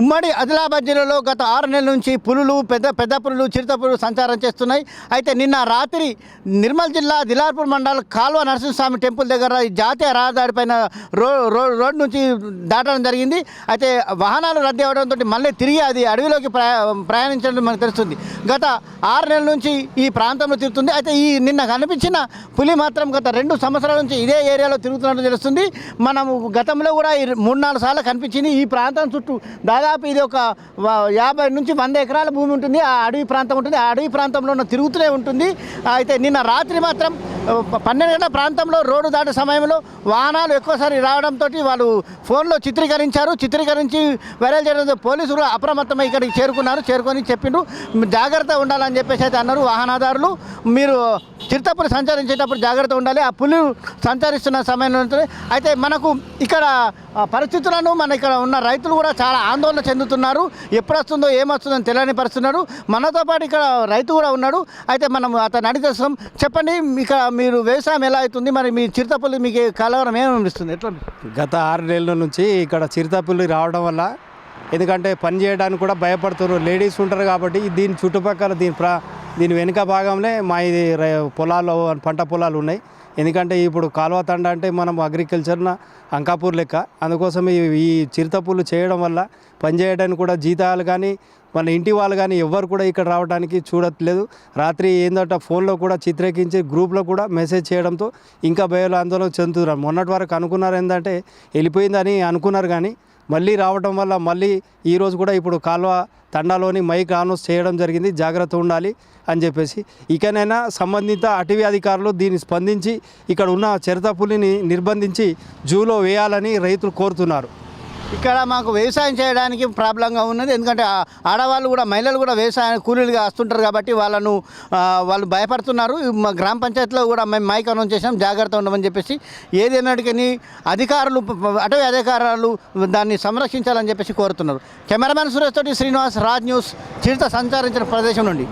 ఉమ్మడి ఆదిలాబాద్ జిల్లాలో గత ఆరు నెలల నుంచి పులులు పెద్ద పెద్ద పులులు చిరుత పులులు సంచారం చేస్తున్నాయి. అయితే నిన్న రాత్రి నిర్మల్ జిల్లా దిలార్పూర్ మండల్ కాల్వ నరసింహస్వామి టెంపుల్ దగ్గర ఈ జాతీయ రహదారి పైన రో రో రోడ్ నుంచి దాటడం జరిగింది. అయితే వాహనాలు రద్దీ అవడంతో మళ్ళీ తిరిగి అది అడవిలోకి ప్రయాణించడం మనకు తెలుస్తుంది. గత ఆరు నెలల నుంచి ఈ ప్రాంతంలో తిరుగుతుంది. అయితే ఈ నిన్న కనిపించిన పులి మాత్రం గత రెండు సంవత్సరాల నుంచి ఇదే ఏరియాలో తిరుగుతున్నట్టు తెలుస్తుంది. మనము గతంలో కూడా ఈ మూడు నాలుగు సార్లు కనిపించింది. ఈ ప్రాంతం చుట్టూ దాదాపు ఇది ఒక వ- యాభై నుంచి వంద ఎకరాల భూమి ఉంటుంది. ఆ అడవి ప్రాంతం ఉంటుంది. ఆ అడవి ప్రాంతంలో ఉన్న తిరుగుతూనే ఉంటుంది. అయితే నిన్న రాత్రి మాత్రం పన్నెండు గంటల ప్రాంతంలో రోడ్డు దాటే సమయంలో వాహనాలు ఎక్కువసారి రావడంతో వాళ్ళు ఫోన్లో చిత్రీకరించారు. చిత్రీకరించి వైరల్ చేయడంతో పోలీసులు అప్రమత్తమై ఇక్కడికి చేరుకున్నారు. చేరుకొని చెప్పిండ్రు. జాగ్రత్త ఉండాలని చెప్పేసి అయితే అన్నారు వాహనదారులు. మీరు చిరుతపులు సంచరించేటప్పుడు జాగ్రత్త ఉండాలి. ఆ పులి సంచరిస్తున్న సమయంలో అయితే మనకు ఇక్కడ పరిస్థితులను మన ఇక్కడ ఉన్న రైతులు కూడా చాలా ఆందోళన చెందుతున్నారు. ఎప్పుడు వస్తుందో ఏమొస్తుందో తెలియని పరిస్తున్నారు మనతో పాటు ఇక్కడ రైతు కూడా ఉన్నాడు. అయితే మనం అతను అడిగేస్తాం చెప్పండి ఇక్కడ మీరు వ్యవసాయం ఎలా అవుతుంది? మరి మీ చిరుతపులి మీకు కలవరం ఏమనిపిస్తుంది ఎట్లా గత ఆరు నెలల నుంచి ఇక్కడ చిరుతపుల్లి రావడం వల్ల ఎందుకంటే పని చేయడానికి కూడా భయపడుతున్నారు. లేడీస్ ఉంటారు కాబట్టి దీని చుట్టుపక్కల దీని ప్రా దీని వెనుక భాగంలో మా ఇది ర- పొలాలు పంట పొలాలు ఉన్నాయి. ఎందుకంటే ఇప్పుడు కాలువ తండ అంటే మనం అగ్రికల్చర్న అంకాపూర్ లెక్క. అందుకోసం ఈ ఈ చేయడం వల్ల పని చేయడానికి కూడా జీతాలు కానీ మన ఇంటి వాళ్ళు కానీ ఎవ్వరు కూడా ఇక్కడ రావడానికి చూడట్లేదు. రాత్రి ఏందంటే ఫోన్లో కూడా చిత్రీకరించి గ్రూప్లో కూడా మెసేజ్ చేయడంతో ఇంకా భయాలు ఆందోళన చెందుతున్నారు. మొన్నటి వరకు అనుకున్నారు ఏంటంటే వెళ్ళిపోయిందని అనుకున్నారు కానీ మళ్ళీ రావడం వల్ల మళ్ళీ ఈరోజు కూడా ఇప్పుడు కాల్వ తండాలోని మైక్ ఆనౌన్స్ చేయడం జరిగింది. జాగ్రత్త ఉండాలి అని చెప్పేసి. ఇకనైనా సంబంధిత అటవీ అధికారులు దీన్ని స్పందించి ఇక్కడ ఉన్న చిరత పులిని నిర్బంధించి జూలో వేయాలని రైతులు కోరుతున్నారు. ఇక్కడ మాకు వ్యవసాయం చేయడానికి ప్రాబ్లంగా ఉన్నది. ఎందుకంటే ఆడవాళ్ళు కూడా మహిళలు కూడా వ్యవసాయ కూలీలుగా వస్తుంటారు కాబట్టి వాళ్ళను వాళ్ళు భయపడుతున్నారు. మా గ్రామ పంచాయతీలో కూడా మేము మైక్ అనౌన్స్ చేసాం జాగ్రత్త ఉండమని చెప్పేసి. ఏదేనాటికని అధికారులు అటవీ అధికారులు దాన్ని సంరక్షించాలని చెప్పేసి కోరుతున్నారు. కెమెరామెన్ సురేష్ తోటి శ్రీనివాస్ రాజ్ న్యూస్ చిరుత సంచరించిన ప్రదేశం నుండి.